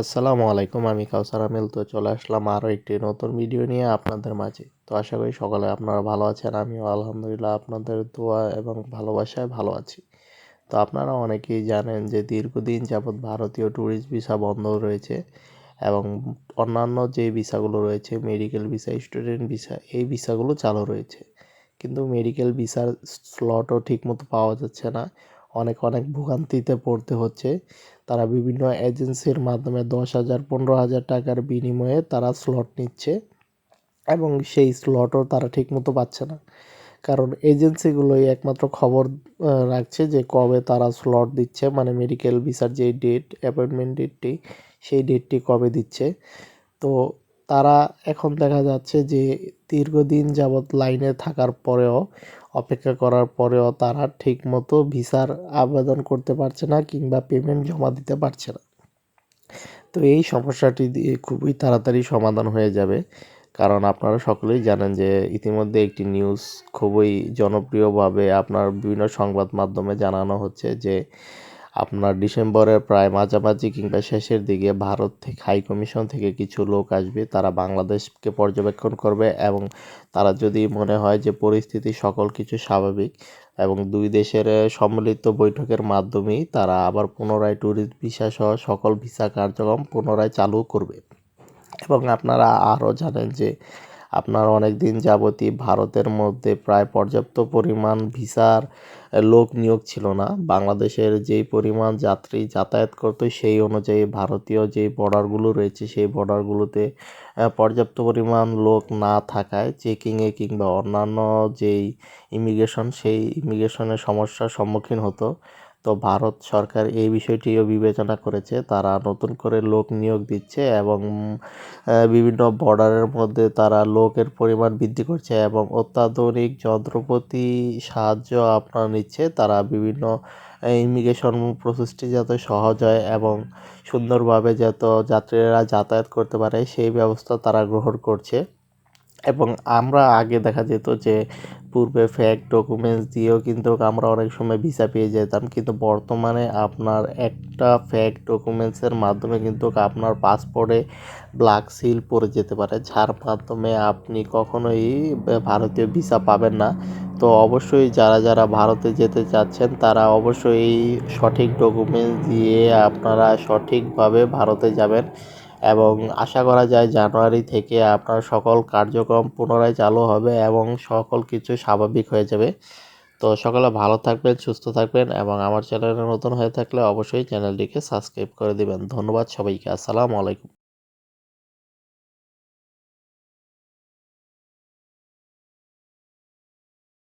আসসালামু আলাইকুম, আমি কাউসার আমিল। তো চলে আসলাম আরও একটি নতুন ভিডিও নিয়ে আপনাদের মাঝে। তো আশা করি সকালে আপনারা ভালো আছেন, আমিও আলহামদুলিল্লাহ আপনাদের দোয়া এবং ভালোবাসায় ভালো আছি। তো আপনারা অনেকেই জানেন যে দীর্ঘদিন যাবৎ ভারতীয় ট্যুরিস্ট ভিসা বন্ধ রয়েছে এবং অন্যান্য যে ভিসাগুলো রয়েছে মেডিকেল ভিসা স্টুডেন্ট ভিসা এই ভিসাগুলো চালু রয়েছে। কিন্তু মেডিকেল ভিসার স্লটও ঠিকমতো পাওয়া যাচ্ছে না। অনেক অনেক ভোগান্তিতে পড়তে হচ্ছে। তারা বিভিন্ন এজেন্সির মাধ্যমে দশ হাজার, পনেরো হাজার টাকার বিনিময়ে তারা স্লট নিচ্ছে এবং সেই স্লটও তারা ঠিকমতো পাচ্ছে না। কারণ এজেন্সিগুলোই একমাত্র খবর রাখছে যে কবে তারা স্লট দিচ্ছে মানে মেডিকেল ভিসার যে ডেট অ্যাপয়েন্টমেন্ট ডেটটি সেই ডেটটি কবে দিচ্ছে। তো তারা এখন দেখা যাচ্ছে যে দীর্ঘদিন যাবৎ লাইনে থাকার পরেও অপেক্ষা করার পরেও তারা ঠিকমতো ভিসার আবেদন করতে পারছে না কিংবা পেমেন্ট জমা দিতে পারছে না। তো এই সমস্যাটি দিয়ে খুবই তাড়াতাড়ি সমাধান হয়ে যাবে। কারণ আপনারা সকলেই জানেন যে ইতিমধ্যে একটি নিউজ খুবই জনপ্রিয়ভাবে আপনার বিভিন্ন সংবাদ মাধ্যমে জানানো হচ্ছে যে আপনার ডিসেম্বরের প্রায় মাঝামাঝি কিংবা শেষের দিকে ভারত থেকে হাই কমিশন থেকে কিছু লোক আসবে। তারা বাংলাদেশকে পর্যবেক্ষণ করবে এবং তারা যদি মনে হয় যে পরিস্থিতি সকল কিছু স্বাভাবিক এবং দুই দেশের সম্মিলিত বৈঠকের মাধ্যমেই তারা আবার পুনরায় ট্যুরিস্ট ভিসা সহ সকল ভিসা কার্যক্রম পুনরায় চালু করবে। এবং আপনারা আরও জানেন যে আপনার অনেক দিন যাবতই ভারতের মধ্যে প্রায় পর্যাপ্ত পরিমাণ ভিসার লোক নিয়োগ ছিল না। বাংলাদেশের যেই পরিমাণ যাত্রী যাতায়াত করতো, সেই অনুযায়ী ভারতীয় যেই বর্ডারগুলো রয়েছে, সেই বর্ডারগুলোতে পর্যাপ্ত পরিমাণ লোক না থাকায় চেকিংয়ে কিংবা অন্যান্য যেই ইমিগ্রেশন সেই ইমিগ্রেশনের সমস্যার সম্মুখীন হতো। তো ভারত সরকার এই বিষয়টিও বিবেচনা করেছে। তারা নতুন করে লোক নিয়োগ দিচ্ছে এবং বিভিন্ন বর্ডারের মধ্যে তারা লোকের পরিমাণ বৃদ্ধি করছে এবং অত্যাধুনিক যন্ত্রপাতি সাহায্য আপনার নিচ্ছে। তারা বিভিন্ন ইমিগ্রেশন প্রসেসটি যাতে সহজ হয় এবং সুন্দরভাবে যাতে যাত্রীরা যাতায়াত করতে পারে, সেই ব্যবস্থা তারা গ্রহণ করছে। এবং আমরা আগে দেখা যেত যে পূর্বে ফেক ডকুমেন্টস দিয়েও কিন্তু আমরা অনেক সময় ভিসা পেয়ে যেতাম। কিন্তু বর্তমানে আপনার একটা ফেক ডকুমেন্টসের মাধ্যমে কিন্তু আপনার পাসপোর্টে ব্ল্যাক সিল পড়ে যেতে পারে, যার মাধ্যমে আপনি কখনোই ভারতীয় ভিসা পাবেন না। তো অবশ্যই যারা যারা ভারতে যেতে চাচ্ছেন, তারা অবশ্যই সঠিক ডকুমেন্টস দিয়ে আপনারা সঠিকভাবে ভারতে যাবেন। এবং আশা করা যায় জানুয়ারি থেকে আপনার সকল কার্যক্রম পুনরায় চালু হবে এবং সকল কিছু স্বাভাবিক হয়ে যাবে। তো সকলে ভালো থাকবেন সুস্থ থাকবেন এবং আমার চ্যানেলে নতুন হয়ে থাকলে অবশ্যই চ্যানেলটিকে সাবস্ক্রাইব করে দিবেন। ধন্যবাদ সবাইকে। আসসালামু আলাইকুম।